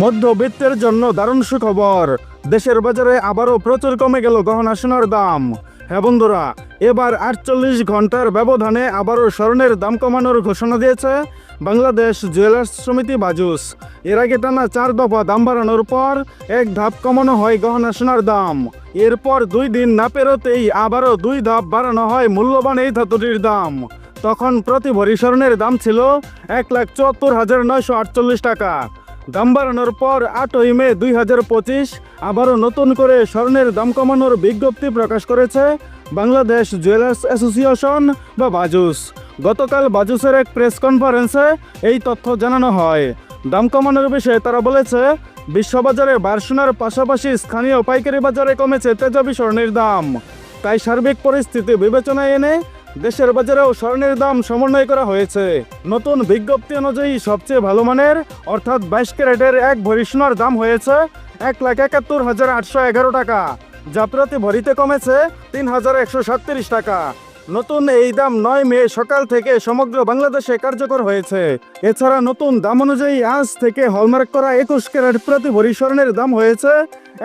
মধ্যবিত্তের জন্য দারুণ সুখবর। দেশের বাজারে আবারও প্রচুর কমে গেল গহনা সোনার দাম। হ্যাঁ বন্ধুরা, এবার আটচল্লিশ ঘণ্টার ব্যবধানে আবারও স্বর্ণের দাম কমানোর ঘোষণা দিয়েছে বাংলাদেশ জুয়েলার্স সমিতি বাজুস। এর আগে টানা চার দফা দাম বাড়ানোর পর এক ধাপ কমানো হয় গহনা সোনার দাম। এরপর দুই দিন না পেরোতেই আবারও দুই ধাপ বাড়ানো হয় মূল্যবান এই ধাতুটির দাম। তখন প্রতি ভরি স্বর্ণের দাম ছিল এক লাখ চুয়াত্তর হাজার নয়শো আটচল্লিশ টাকা। দাম বাড়ানোর পর আটই মে দুই হাজার পঁচিশ আবারও নতুন করে স্বর্ণের দাম কমানোর বিজ্ঞপ্তি প্রকাশ করেছে বাংলাদেশ জুয়েলার্স অ্যাসোসিয়েশন বা বাজুস। গতকাল বাজুসের এক প্রেস কনফারেন্সে এই তথ্য জানানো হয়। দাম কমানোর বিষয়ে তারা বলেছে, বিশ্ববাজারে বার্সোনার পাশাপাশি স্থানীয় পাইকারি বাজারে কমেছে তেজাবি স্বর্ণের দাম। তাই সার্বিক পরিস্থিতি বিবেচনায় এনে দেশের বাজারেও স্বর্ণের দাম সমন্বয় করা হয়েছে। নতুন বিজ্ঞপ্তি অনুযায়ী সবচেয়ে ভালো মানের, অর্থাৎ বাইশ ক্যারেটের এক ভরি সোনার দাম হয়েছে এক লাখ একাত্তর হাজার আটশো এগারো টাকা। যা প্রতি ভরিতে কমেছে তিন হাজার একশো সাতত্রিশ টাকা। নতুন এই দাম নয় মে সকাল থেকে সমগ্র বাংলাদেশে কার্যকর হয়েছে। এছাড়া নতুন দাম অনুযায়ী আজ থেকে হলমার্ক করা একুশ ক্যারেট প্রতি ভরি স্বর্ণের দাম হয়েছে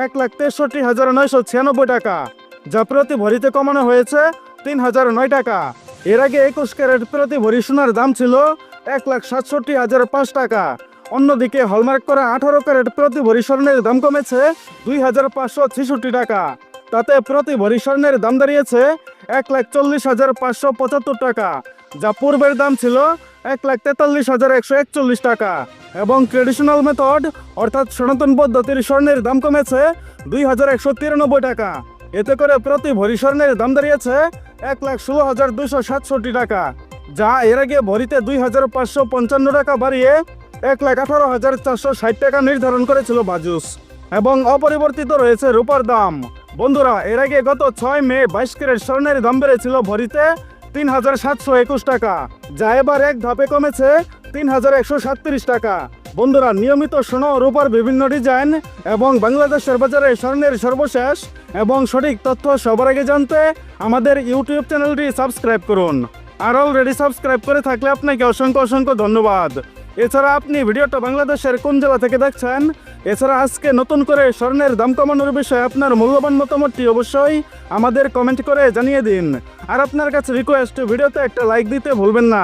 এক লাখ তেষট্টি হাজার নয়শো ছিয়ানব্বই টাকা। যা প্রতি ভরিতে কমানো হয়েছে তিন হাজার নয় টাকা। এর আগে একুশ ক্যারেট প্রতি ভরি সোনার দাম ছিল এক লাখ সাতষট্টি হাজার পাঁচ টাকা। অন্যদিকে হলমার্ক করা আঠারো ক্যারেট প্রতি ভরি স্বর্ণের দাম কমেছে দুই হাজার পাঁচশো ছেষট্টি টাকা। তাতে প্রতি ভরি স্বর্ণের দাম দাঁড়িয়েছে এক লাখ চল্লিশ হাজার পাঁচশো পঁচাত্তর টাকা, যা পূর্বের দাম ছিল এক লাখ তেতাল্লিশ হাজার একশো একচল্লিশ টাকা। এবং ট্রেডিশনাল মেথড অর্থাৎ সনাতন পদ্ধতির স্বর্ণের দাম কমেছে দুই হাজার একশো তিরানব্বই টাকা। এতে করে প্রতি ভরি স্বর্ণের দাম দাঁড়িয়েছে এক লাখ ষোলো হাজার দুশো সাতষট্টি টাকা, যা এর আগে ভরিতে দুই হাজার পাঁচশো পঞ্চান্ন টাকা বাড়িয়ে এক লাখ আঠারো হাজার চারশো ষাট টাকা নির্ধারণ করেছিল বাজুস। এবং অপরিবর্তিত রয়েছে রূপার দাম। বন্ধুরা, এর আগে গত ছয় মে বাইশ ক্যারেট স্বর্ণের দাম বেড়েছিল ভরিতে তিন হাজার সাতশো একুশ টাকা, যা এবার এক ধাপে কমেছে তিন হাজার একশো সাতত্রিশ টাকা। বন্ধুরা, নিয়মিত সোনা রূপার বিভিন্ন ডিজাইন এবং বাংলাদেশের বাজারে স্বর্ণের সর্বশেষ এবং সঠিক তথ্য সবার আগে জানতে আমাদের ইউটিউব চ্যানেলটি সাবস্ক্রাইব করুন। আর অলরেডি সাবস্ক্রাইব করে থাকলে আপনাকে অসংখ্য অসংখ্য ধন্যবাদ। এছাড়া আপনি ভিডিওটা বাংলাদেশের কোন জেলা থেকে দেখছেন? এছাড়া আজকে নতুন করে স্বর্ণের দাম কমানোর বিষয়ে আপনার মূল্যবান মতামতটি অবশ্যই আমাদের কমেন্ট করে জানিয়ে দিন। আর আপনার কাছে রিকোয়েস্ট ভিডিওতে একটা লাইক দিতে ভুলবেন না।